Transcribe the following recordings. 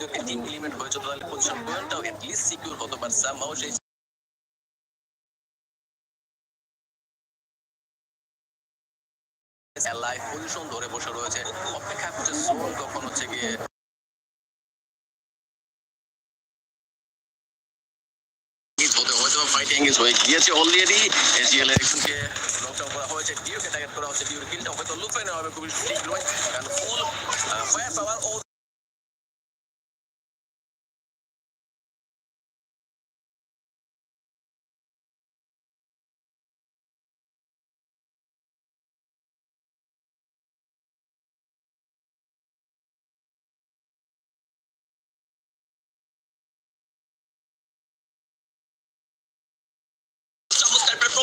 যদি তিন এলিমেন্ট হয়েছে তাহলে পজিশন পয়েন্টটাও এটলিস্ট সিকিউর হতে পারে সামহাও সেই লাইফ পজিশন ধরে বসে রয়েছে। অপেক্ষা করছে জোন কখন হচ্ছে গিয়ে ফাইট হয়ে গিয়েছে অলরেডি এজিএল এরিকসনকে নকডাউন করা হয়েছে ডিওকে টার্গেট করা হচ্ছে ডিওর কিলটা হয়তো লুফেনে হবে খুবই শীঘ্রই। কারণ ফুল ফায়ার পাওয়ার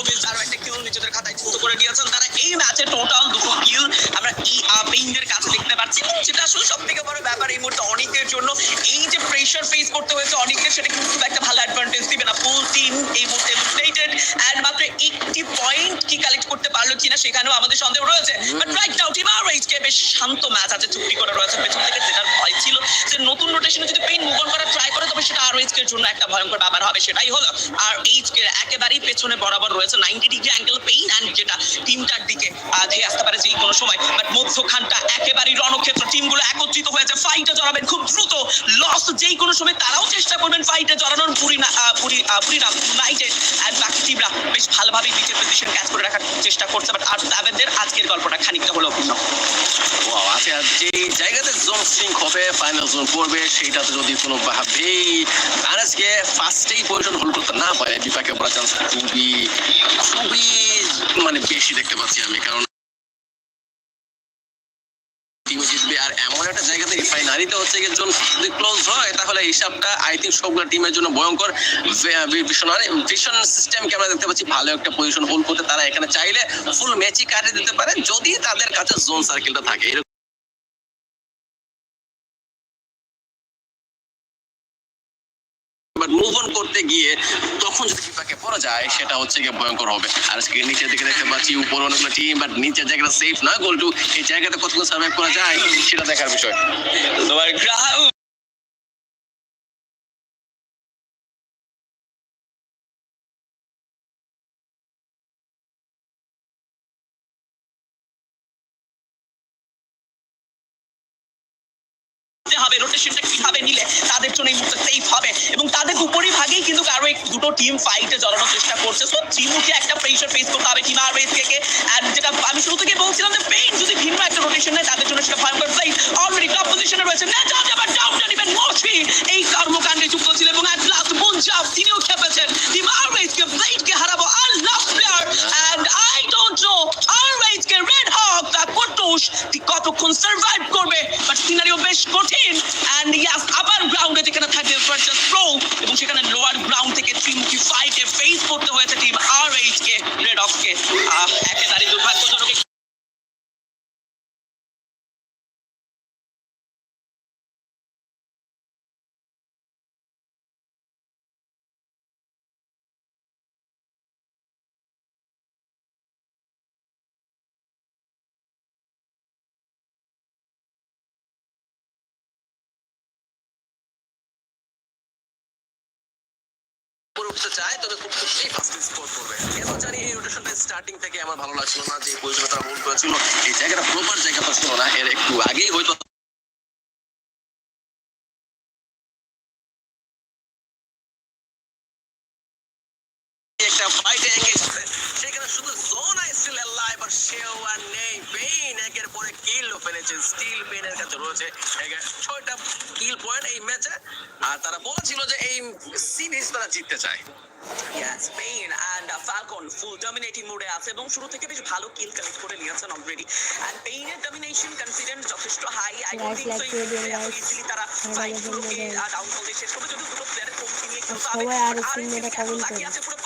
ও চমৎকার একটা কিল নিজেদের খাতায় যুক্ত করে দিয়েছেন। তারা এই ম্যাচে টোটাল দুটো কিল আমরা এই পেইন্টের কাছে দেখতে পাচ্ছি। যেটা আসলে সব থেকে বড় ব্যাপার এই মুহূর্তে অনেকের জন্য। এই যে প্রেশার ফেস করতে হয়েছে অনেকের সেটা কিন্তু একটা ভালো অ্যাডভান্টেজ দিবে না। ফুল টিম এই মুহূর্তে এলিমিনেটেড এন্ড মাত্র একটি পয়েন্ট কি কালেক্ট করতে পারল কিনা সেখানেও আমাদের সন্দেহ রয়েছে। বাট রাইট নাও টিম আর কে বেশ শান্ত ম্যাচ আছে চুক্তি করে রয়েছে। পেছন থেকে যেটার ভয় ছিল যে নতুন রোটেশনে যদি পেইন মুভ অন করার ট্রাই করে তবে সেটা আর জন্য একটা ভয়ঙ্কর ব্যাপার হবে সেটাই হলো, আর এইচ কে একেবারেই পেছনে বরাবর রয়েছে ninety degree angle Pain and যেটা টিমটার দিকে ধেয়ে আসতে পারে যে কোনো সময়। বাট মধ্যখানটা একেবারেই রণক্ষেত্র টিমগুলো একত্রিত হয়েছে ফাইটে জড়াবেন খুব দ্রুত। লস যেই কোনো সময় তারাও চেষ্টা করবেন ফাইটে জড়ানোর Buri Buri Buriram United and বাকি টিমরা বেশ ভালোভাবেই নিচের পজিশন ক্যাচ করে রাখার চেষ্টা করছে বাট আর তাদের আজকের গল্পটা খানিকটা হলেও ভিন্ন। আচ্ছা যে জায়গাতে জোন সিঙ্ক হবে ফাইনাল জোন পড়বে, সেইটাতে যদি কোনো ভাবেই ফার্স্টেই করতে না বিপাকে চান্স খুবই খুবই মানে বেশি দেখতে পাচ্ছি আমি, কারণ আর এমন একটা হচ্ছে গিয়ে জোন যদি ক্লোজ হয়, তাহলে হিসাবটা আই থিঙ্ক সবগুলো টিমের জন্য ভয়ঙ্কর। ভীষণ ভীষণ সিস্টেমকে আমরা দেখতে পাচ্ছি, ভালো একটা পজিশন হোল্ড করতে। তারা এখানে চাইলে ফুল ম্যাচই কাটিয়ে দিতে পারে, যদি তাদের কাছে জোন সার্কেলটা থাকে এরকম বাট মুভ অন করতে গিয়ে যদি পড়া যায় সেটা হচ্ছে গিয়ে ভয়ঙ্কর হবে। আর আজকে নিচের দিকে দেখতে পাচ্ছি উপরে অনেকগুলো টিম বাট নিচের জায়গাটা সেফ না গোল টু এই জায়গাটা কতক্ষণ সার্ভাইভ করা যায় সেটা দেখার বিষয়। তোমার গ্রাহক হবে রোটেশনটা কীভাবে নিলে তাদের জন্য এই মুহূর্তে সেফ হবে এবং তাদের ভাগেই কিন্তু কারও দুটো টিম ফাইটে জড়ানোর চেষ্টা করছে। সো ত্রিমুখী একটা প্রেশার ফেস করতে হবে টিম আর থেকে আর যেটা আমি শুরু থেকে বলছিলাম যে পেইন যদি ভিন্ন একটা রোটেশন নেয় তাদের জন্য সেটা ভয়ঙ্কর প্লেই অলরেডি টপ পজিশনে রয়েছে না যাও যাবার ডাউনটা নেবেন মশি এই কর্মকাণ্ডে যুক্ত ছিল এবং অ্যাট লাস্ট পঞ্জাব তিনিও খেপেছেন টিম আর কে প্লেটকে হারাবো আর last player end I don't know আর কে রেড হক তার কোটুস কতক্ষণ সার্ভাইভ করবে বাট সিনারিও বেশ কঠিন এন্ড ইয়াস আবার গ্রাউন্ডে যেখানে থাকবে ভার্সেস প্রো এবং সেখানে লোয়ার গ্রাউন্ড থেকে ত্রিমুখী ফাইটে ফেস করতে হয়েছে উপরে উঠতে চায় তবে খুব খুবই ফার্স্ট স্কোর করবে। এবার জানি এই রোটেশনটা স্টার্টিং থেকে আমার ভালো লাগছিল না, যে পজিশনে তারা ভুল করেছিল। এই জায়গাটা প্রপার জায়গাটা ছিল না, এর একটু আগেই হয়তো সেও আর নেই পেইন একের পরে কিল ফেলেছে স্টিল পেইনের কাছে রয়েছে ছয়টা কিল পয়েন্ট এই ম্যাচে আর তারা বলেছিল যে এই সিরিজ তারা জিততে চায় and uh, Falcon full dominating মোডে আছে এবং শুরু থেকে বেশ ভালো কিল কালেক্ট করে নিয়েছেন অলরেডি and Spain এর ডমিনেশন কনফিডেন্স যথেষ্ট high I think so. Easily তারা ফাইট গুলোকে ডাউন করলে শেষ করবে যদি দুটো প্লেয়ারের কমতি নিয়ে খেলতে হবে আর আর। আছে পুরো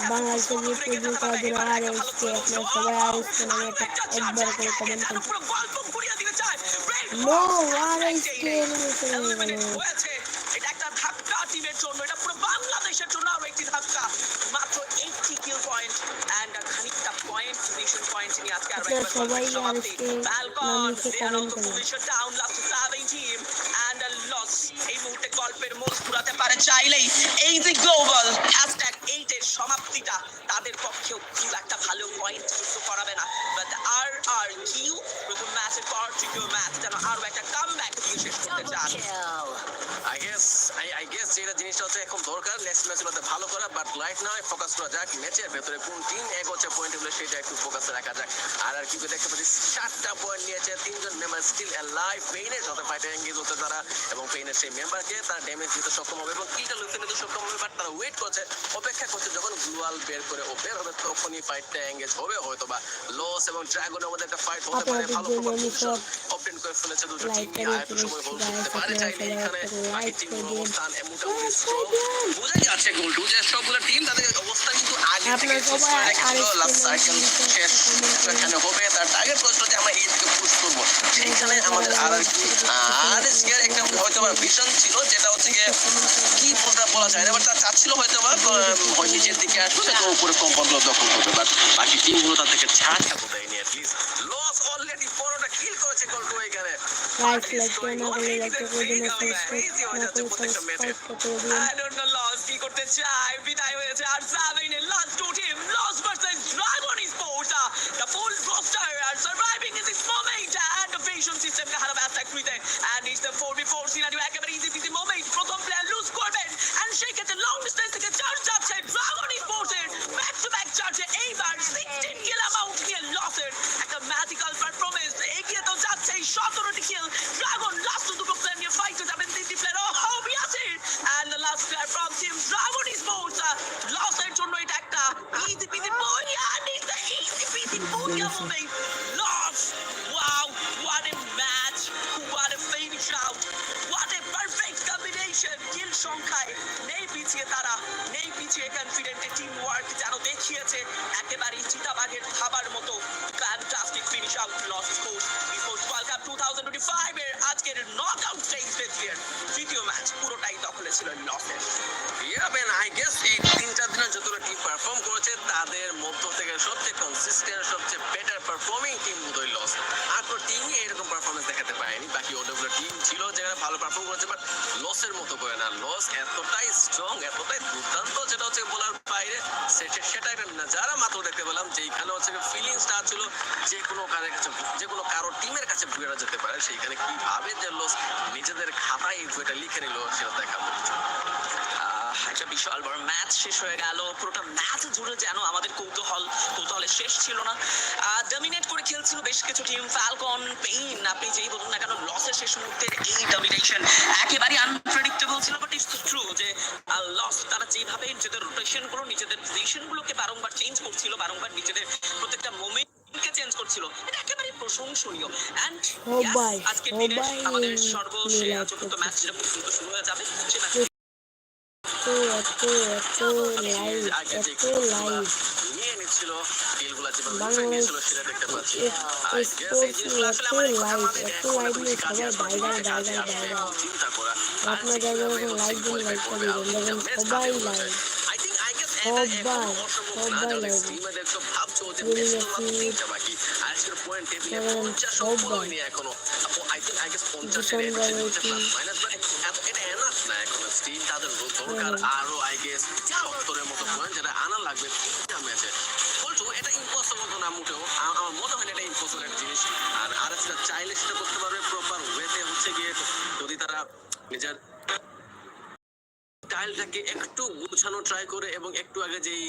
বাংলাদেশ একা বাংলাদেশে সমান যে রেখে ফুটবল খেলতে খেলাধুলা হবে। আর এবার এসছে ভালো আপনার চলছে। সবাই আর ও, এসছে নামে একটা আরেকটা একবার করে chance, কমেন্ট তারা করুন পুরো গল্প ঘুরিয়ে দিতে চায়। Red নো Hawks আর একটাই এসছে নেই। এলিমিনেশন হয়ে গেল eliminate হয়েছে। এটা একটা ধাক্কা টিমের জন্য এটা পুরো বাংলাদেশের জন্য আরও একটি ধাক্কা মাত্র 80 কিল পয়েন্ট এন্ড খানিকটা পয়েন্ট পজিশন পয়েন্ট নিয়ে আজকে আরও আপনারা একবার সবাই সমাপ্তি আজকে Falcon মানুষকে they are comment also করুন। fully shut down last 17 and a loss এই মুহূর্তে গল্পের মোড় ঘুরাতে পারে চাইলেই এই যে গ্লোবাল হ্যাশট্যাগ এইটের সমাপ্তিটা তাদের পক্ষেও খুব একটা ভালো পয়েন্ট যুক্ত করাবে না। বাট আর আর কিউ প্রথম ম্যাচের পর তৃতীয় ম্যাচ যেন আরও একটা কাম ব্যাক দিয়ে শেষ করতে চান। I guess I I guess যেটা জিনিসটা হচ্ছে এখন দরকার নেক্সট মধ্যে ভালো করা বাট রাইট নাও ফোকাস করা যাক ম্যাচের ভেতরে কোন টিম এগোচ্ছে পয়েন্টগুলো সেটা একটু ফোকাসে রাখা যাক। আর আর কি দেখতে পাচ্ছি চারটা পয়েন্ট নিয়েছে তিনজন মেম্বার স্টিল লাইভ পেইনের সাথে ফাইটে এঙ্গেজ হচ্ছে তারা এবং পেইনের সেই মেম্বারকে তারা ড্যামেজ দিতে সক্ষম হবে এবং কিলটা লুতে নিতে সক্ষম হবে বাট তারা ওয়েট করছে অপেক্ষা করছে যখন গ্লুয়াল বের করে ও বের হবে তখনই ফাইটটা এঙ্গেজ হবে হয়তো বা লস এবং ড্রাগনের মধ্যে একটা ফাইট হতে পারে ভালো প্রভাব অপটেন করে ফেলেছে দুটো টিম আর একটু সময় হোল্ড করতে পারে চাইলে এখানে বাকি টিমগুলোর অবস্থান মোটামুটি স্ট্রং বোঝা যাচ্ছে গোল যে সবগুলো টিম তাদের অবস্থা কিন্তু আগে থেকে আপনার সবাই রেখেছিল আরেকটু লাস্ট সাইকেল শেষ। এখানে হবে। তার টার্গেট করেছিল যে আমরা এই দিকে পুশ করব। সেইখানে আমাদের আর আর কি একটা হয়তো বা ভিশন ছিল যেটা হচ্ছে গিয়ে কি বলতে বলা যায় না বাট তার চাচ্ছিল হয়তো বা নিচের দিকে আসবে তো উপরে কম্পাউন্ডগুলো দখল করবে। বাট বাকি টিমগুলো তার থেকে ছাড় দেয়নি অলরেডি পনেরোটা কিল করেছে গোল টু এখানে লাইক লাইক করে না করলে লাইক করে দিন সাবস্ক্রাইব না করে সাবস্ক্রাইব করতে দিন I don't know লস কি করতে চায় বিদায় হয়েছে আর সাবিনের last two team loss versus Dragon sports the full roster are surviving in this moment and the vision system কে হারাবে অ্যাটাক নিতে and it's the 4v4 scenario একেবারে ইজি পিজি মোমেন্ট প্রথম প্লেয়ার লুজ করবেন। And সেই ক্ষেত্রে long distance থেকে charge যাচ্ছে ড্রাগন স্পোর্টসের ব্যাক টু ব্যাক চার্জে এইবার 16 কিল অ্যামাউন্ট নিয়ে লসের যাচ্ছে এই 17টি কিল ড্রাগন লাস্ট দুটো প্লেয়ার নিয়ে ফাইটে যাবেন তিনটি প্লেয়ার ও হবি আছে and the last player from team Dragon Sports লসের জন্য এটা একটা ইজি পিজি বইয়া নিতে ইজি পিজি বইয়া moment loss wow what a match what a finish out what a perfect combination kill সংখ্যায় নেই পিছিয়ে তারা নেই পিছিয়ে কনফিডেন্টে টিম ওয়ার্ক যেন দেখিয়েছে একেবারে চিতাবাঘের খাবার মতো fantastic finish out loss sports world cup 2025 এর আজকের নকআউট স্টেজ ফেস্টিভ্যাল তৃতীয় ম্যাচ পুরোটাই দখলে ছিল লসের man, I guess এই তিন চার দিনের যতগুলো টিম পারফর্ম করেছে তাদের মধ্য থেকে সবচেয়ে কনসিস্টেন্ট সবচেয়ে বেটার পারফর্মিং টিম লস কোনো টিমই এরকম পারফরমেন্স দেখাতে পারেনি। বাকি ওদেরগুলো টিম ছিল যারা ভালো পারফর্ম করেছে বাট লসের মতো করে না। লস এতটাই স্ট্রং এতটাই দুর্দান্ত যেটা হচ্ছে বলার বাইরে। সেটা একটা যারা মাত্র দেখতে পেলাম যে এইখানে হচ্ছে ফিলিংসটা ছিল যে কোনো কারের কাছে যে কোনো কারও টিমের কাছে বেড়া যেতে পারে। সেইখানে কীভাবে যে লস নিজেদের খাতায় বইটা লিখে নিল সেটা আহ, একটা বিশাল বড় ম্যাচ শেষ হয়ে গেল। পুরোটা ম্যাচ জুড়ে যেন আমাদের কৌতূহল কৌতূহলের শেষ ছিল না। ডমিনেট করে খেলছিল বেশ কিছু টিম ফ্যালকন পেইন আপনি যেই বলুন না কেন লসের শেষ মুহূর্তের এই ডমিনেশন একেবারে আনপ্রেডিক্টেবল ছিল বাট ইটস ট্রু যে লস তারা যেভাবে নিজেদের রোটেশনগুলো নিজেদের পজিশন গুলোকে বারংবার চেঞ্জ করছিল বারংবার নিজেদের প্রত্যেকটা মোমেন্টকে চেঞ্জ করছিল এটা একেবারে প্রশংসনীয়। এন্ড ভাই, আজকের দিনে আমাদের সর্বশেষ চতুর্থ। ম্যাচ যেটা দ্রুত শুরু হয়ে যাবে। সে এত এত এত লাইভ এত। আর আপনার জায়গায় live দিন, করবে, করে দিবেন, সবাই এটা সবাই, সবাই না তাদের দরকার আরও, আই গেস সত্তরের মতো পয়েন্ট যেটা আনা লাগবে ম্যাচে বলছো এটা ইম্পসিবল না মোটেও আমার মনে হয় না এটা ইম্পসিবল একটা জিনিস। আর আর চাইলে সেটা করতে পারবে প্রপার ওয়েতে হচ্ছে গিয়ে যদি তারা নিজের স্টাইলটাকে একটু গুছানো ট্রাই করে এবং একটু আগে যেই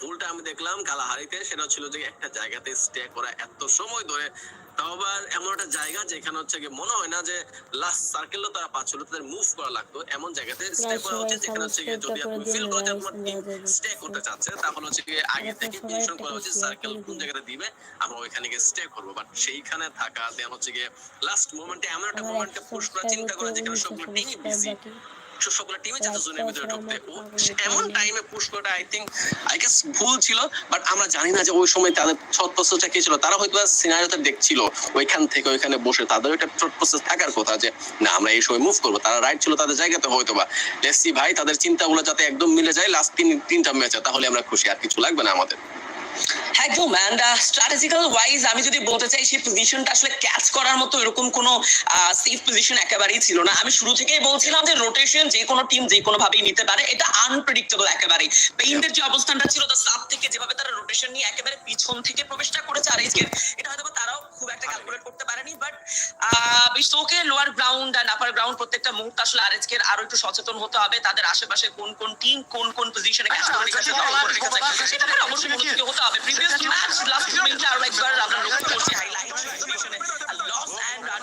ভুলটা আমি দেখলাম কালাহারিতে সেটা ছিল যে একটা জায়গাতে স্টে করা এত সময় ধরে। তাও আবার এমন একটা জায়গা যেখানে হচ্ছে গিয়ে মনে হয় না যে লাস্ট সার্কেলও তারা পাচ্ছিল তাদের মুভ করা লাগতো। এমন জায়গাতে স্টে করা উচিত যেখানে হচ্ছে গিয়ে যদি আপনি ফিল যে আপনার টিম স্টে করতে চাচ্ছে তাহলে হচ্ছে গিয়ে আগে থেকে ডিসিশন করা উচিত সার্কেল কোন। জায়গাতে দিবে আমরা ওইখানে গিয়ে স্টে করব। বাট সেইখানে থাকা দেন হচ্ছে গিয়ে লাস্ট মোমেন্টে এমন একটা মোমেন্টে পুশ করা চিন্তা করা যেখানে সবগুলো টিমই বিজি সবগুলো টিমে যাতে জোনের ভিতরে ঢুকতে। এমন টাইমে পুশ করাটা আই থিঙ্ক আই গেস ভুল ছিল বাট আমরা জানি না যে ওই সময় তাদের থট প্রসেসটা কি ছিল। তারা হয়তো সিনারিওতে দেখছিল ওইখান থেকে ওইখানে বসে। তাদের একটা থট প্রসেস থাকার কথা যে না আমরা এই সময় মুভ করব। তারা রাইট ছিল তাদের জায়গাতে হয়তো বা লেসি ভাই তাদের চিন্তাগুলো যাতে একদম মিলে যায় লাস্ট তিন তিনটা ম্যাচে তাহলে আমরা খুশি আর কিছু লাগবে না আমাদের। একদম অ্যান্ড স্ট্র্যাটেজিক্যাল ওয়াইজ আমি যদি বলতে চাই সেই পজিশনটা আসলে ক্যাচ করার মতো এরকম কোনো সেফ পজিশন একেবারেই ছিল না। আমি শুরু থেকেই বলছিলাম যে রোটেশন যে কোনো টিম যে কোনো ভাবেই নিতে পারে এটা আনপ্রেডিক্টেবল একেবারেই। পেইন্টের যে অবস্থানটা ছিল তার সাব থেকে যেভাবে তারা রোটেশন নিয়ে একেবারে পিছন থেকে প্রবেশটা করেছে আর এটা হয়তো তারাও খুব একটা ক্যালকুলেট করতে পারেনি বাট বিশ্বকে lower ground and upper ground প্রত্যেকটা মুহূর্তে আসলে আরএসকে আরও একটু সচেতন হতে হবে তাদের আশেপাশে কোন কোন টিম কোন কোন পজিশনে ক্যাচ করে রেখেছে দখল করে রেখেছে সেটা করে অবশ্যই হতে হবে প্রিভিয়াস ম্যাচ লাস্ট মিনিটে আরও একবার আমরা লক্ষ্য করছি হাইলাইট সিচুয়েশনে লস এন্ড রান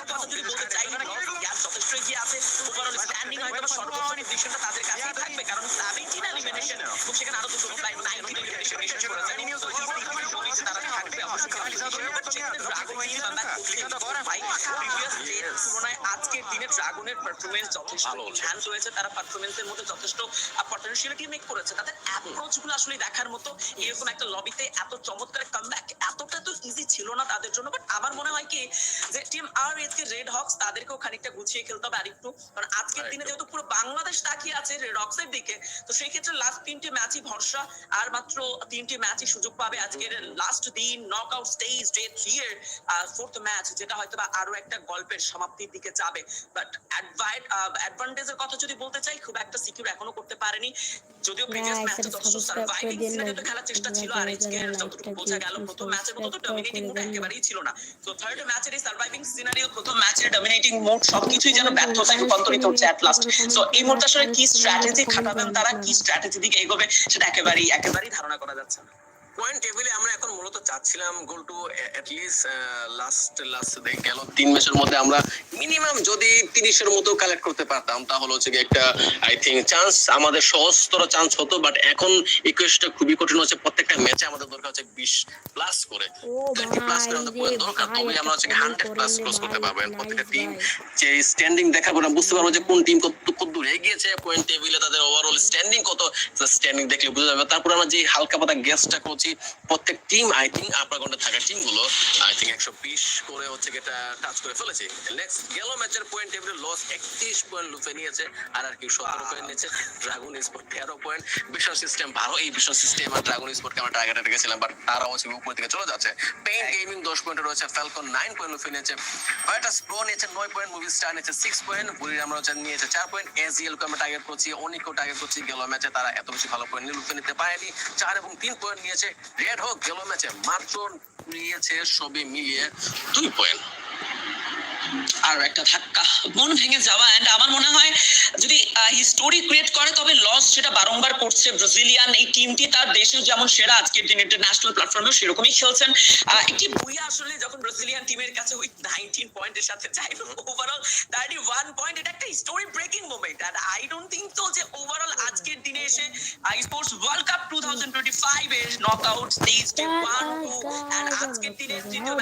কথা যদি বলতে চাই গ্যাপ যথেষ্ট এগিয়ে আছে ওভারঅল স্ট্যান্ডিং হয়তো বা সর্বোচ্চ পজিশনটা তাদের কাছেই থাকবে কারণ সেভেন্টিন এলিমিনেশন এবং সেখানে আরও দুটো প্রায় নাইনটিন এলিমিনেশন শেষ করেছে তারা থাকবে অবশ্যই সেখানে ড্রাগন কি কামব্যাক করতে ভাই প্রিভিয়াস ডের তুলনায় আজকের দিনে ড্রাগনের পারফরমেন্স যথেষ্ট এনহ্যান্স হয়েছে তারা পারফরমেন্সের মধ্যে যথেষ্ট পটেনশিয়ালিটি মেক করেছে। তাদের অ্যাপ্রোচগুলো আসলে দেখার মতো এরকম একটা লবিতে এত চমৎকার কামব্যাক এতটা তো ইজি ছিল না তাদের জন্য বাট আমার মনে হয় কি যে team R S K Red Hawks তাদেরকেও খানিকটা গুছিয়ে খেলতে হবে আরেকটু। কারণ আজকের দিনে যেহেতু পুরো বাংলাদেশ তাকিয়ে আছে রেড হক্সের দিকে তো সেই ক্ষেত্রে লাস্ট তিনটি ম্যাচই ভরসা আর মাত্র তিনটি ম্যাচই সুযোগ পাবে আজকের লাস্ট দিন knock out stage day three এর ফোর্থ ম্যাচ যেটা হয়তো বা আরও একটা গল্পের সমাপ্তির দিকে যাবে। বাট অ্যাডভান্টেজের কথা যদি বলতে চাই খুব একটা সিকিউর এখনও করতে পারেনি। যদিও প্রিভিয়াস ম্যাচে এটা যথেষ্ট সার্ভাইভিং দিন খেলার চেষ্টা ছিল আর আজকে যতটুকু বোঝা গেল প্রথম ম্যাচের মতো তো ডমিনেটিং মুড একেবারেই ছিল না। তো থার্ড ম্যাচের এই সার্ভাইভিং সিনারিও প্রথম ম্যাচের ডমিনেটিং মুড সবকিছুই যেন ব্যর্থতায় রূপান্তরিত হচ্ছে অ্যাট লাস্ট সো এই মুহূর্তে আসলে কি স্ট্র্যাটেজি খাটাবেন তারা কি স্ট্র্যাটেজি দিকে এগোবে সেটা একেবারেই একেবারেই ধারণা করা যাচ্ছে না। পয়েন্ট টেবিলে আমরা এখন মূলত চাচ্ছিলাম goal to at least last last গেল তিন ম্যাচের মধ্যে আমরা মিনিমাম যদি তিরিশের মতো কালেক্ট করতে পারতাম তাহলে হচ্ছে একটা আই থিঙ্ক চান্স আমাদের সহজতর চান্স হতো বাট এখন ইকুয়েশনটা খুবই কঠিন হচ্ছে। প্রত্যেকটা ম্যাচে আমাদের দরকার হচ্ছে বিশ প্লাস করে। টোয়েন্টি প্লাস করে আমাদের দরকার তবেই আমরা হচ্ছে হান্ড্রেড প্লাস ক্রস করতে পারব। প্রত্যেকটা টিম যে স্ট্যান্ডিং দেখাবো না বুঝতে পারব যে কোন টিম কত কত দূর এগিয়েছে পয়েন্ট টেবিলে তাদের ওভারঅল স্ট্যান্ডিং কত? স্ট্যান্ডিং দেখলে বোঝা যাবে। তারপর আমরা যে হালকা পাতা গ্যাসটা করছি প্রত্যেক টিম আই থিঙ্ক আপনার ঘণ্টা থাকা টিমগুলো আই থিঙ্ক একশো বিশ করে হচ্ছে এটা টাচ করে ফেলেছে। নেক্সট গেল ম্যাচের পয়েন্ট টেবিলে লস একত্রিশ পয়েন্ট লুফে নিয়েছে। আর আর কি, সতেরো পয়েন্ট নিয়েছে। ড্রাগন স্পোর্ট তেরো পয়েন্ট বিশাল সিস্টেম ভালো, এই বিশাল সিস্টেম আর ড্রাগন স্পোর্টকে আমরা টার্গেটে রেখেছিলাম বাট তারা হচ্ছে উপর থেকে চলে যাচ্ছে। পেইন গেমিং দশ পয়েন্টে রয়েছে ফ্যালকন নাইন পয়েন্ট লুফে নিয়েছে। ভাইটাস প্রো নিয়েছে নয় পয়েন্ট মুভি স্টার নিয়েছে সিক্স পয়েন্ট বুড়ির আমরা হচ্ছে নিয়েছে চার পয়েন্ট এজিএল কে আমরা টার্গেট করছি অনিকও টার্গেট করছি। গেল ম্যাচে তারা এত বেশি ভালো পয়েন্ট লুফে নিতে পারেনি। চার এবং তিন পয়েন্ট নিয়েছে রেড হোক গেল ম্যাচে মাত্র নিয়েছে সবই মিলিয়ে দুই পয়েন্ট আর একটা ধাক্কা। মন ভেঙে যাওয়া এন্ড আমার মনে হয় হিস্টোরি ক্রিয়েট করে, তবে লস সেটা বারংবার করছে ব্রাজিলিয়ান এই টিমটি তার দেশেও যেমন সেরা আজকের দিন ইন্টারন্যাশনাল প্ল্যাটফর্মেও সেরকমই খেলছেন। একটি বুইয়া আসলে যখন ব্রাজিলিয়ান টিমের কাছে ওই নাইনটিন পয়েন্টের সাথে চাই ওভারঅল থার্টি ওয়ান পয়েন্ট এটা একটা হিস্টোরি ব্রেকিং মোমেন্ট আর আই ডোন্ট থিঙ্ক তো যে ওভারঅল আজকের দিনে এসে sports world cup two thousand twenty five এর knock out stage one two আজকের দিনে তৃতীয়